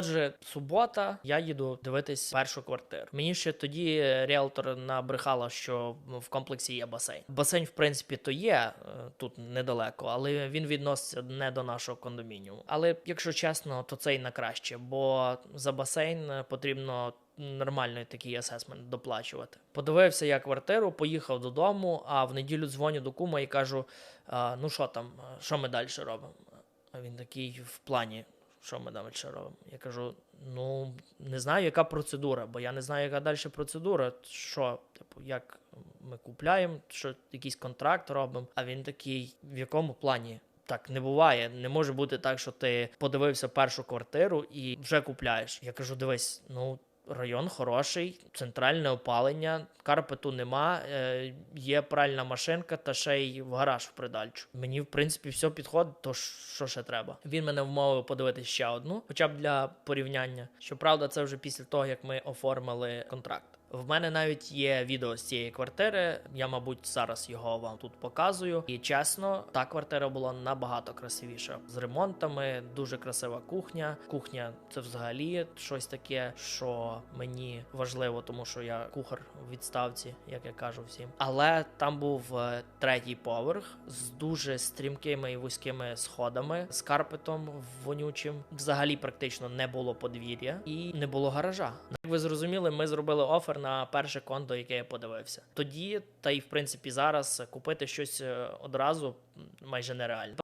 Отже, субота, я їду дивитись першу квартиру. Мені ще тоді ріелтор набрехала, що в комплексі є басейн. Басейн, в принципі, то є е, тут недалеко, але він відноситься не до нашого кондомініуму. Але якщо чесно, то це й на краще, бо за басейн е, потрібно. Нормальний такий асесмент доплачувати. Подивився я квартиру, поїхав додому, а в неділю дзвоню до кума і кажу: ну що там, що ми далі робимо? А він такий в плані, що ми далі робимо? Я кажу: ну не знаю, яка процедура, бо я не знаю, яка далі процедура. Що, типу, як ми купляємо, що якийсь контракт робимо. А він такий, в якому плані? Так не буває. Не може бути так, що ти подивився першу квартиру і вже купляєш. Я кажу: дивись, ну. Район хороший, центральне опалення, карпету нема, е, є пральна машинка та ще й в гараж в придальчу. Мені, в принципі, все підходить, то що ще треба. Він мене вмовив подивитися ще одну, хоча б для порівняння. Щоправда, це вже після того, як ми оформили контракт. В мене навіть є відео з цієї квартири. Я, мабуть, зараз його вам тут показую. І чесно, та квартира була набагато красивіша з ремонтами. Дуже красива кухня. Кухня це взагалі щось таке, що мені важливо, тому що я кухар в відставці, як я кажу всім. Але там був е, третій поверх з дуже стрімкими і вузькими сходами, з карпетом вонючим. Взагалі практично не було подвір'я і не було гаража. Ви зрозуміли, ми зробили офер на перше конто, яке я подивився. Тоді, та й в принципі зараз купити щось е, одразу майже нереально.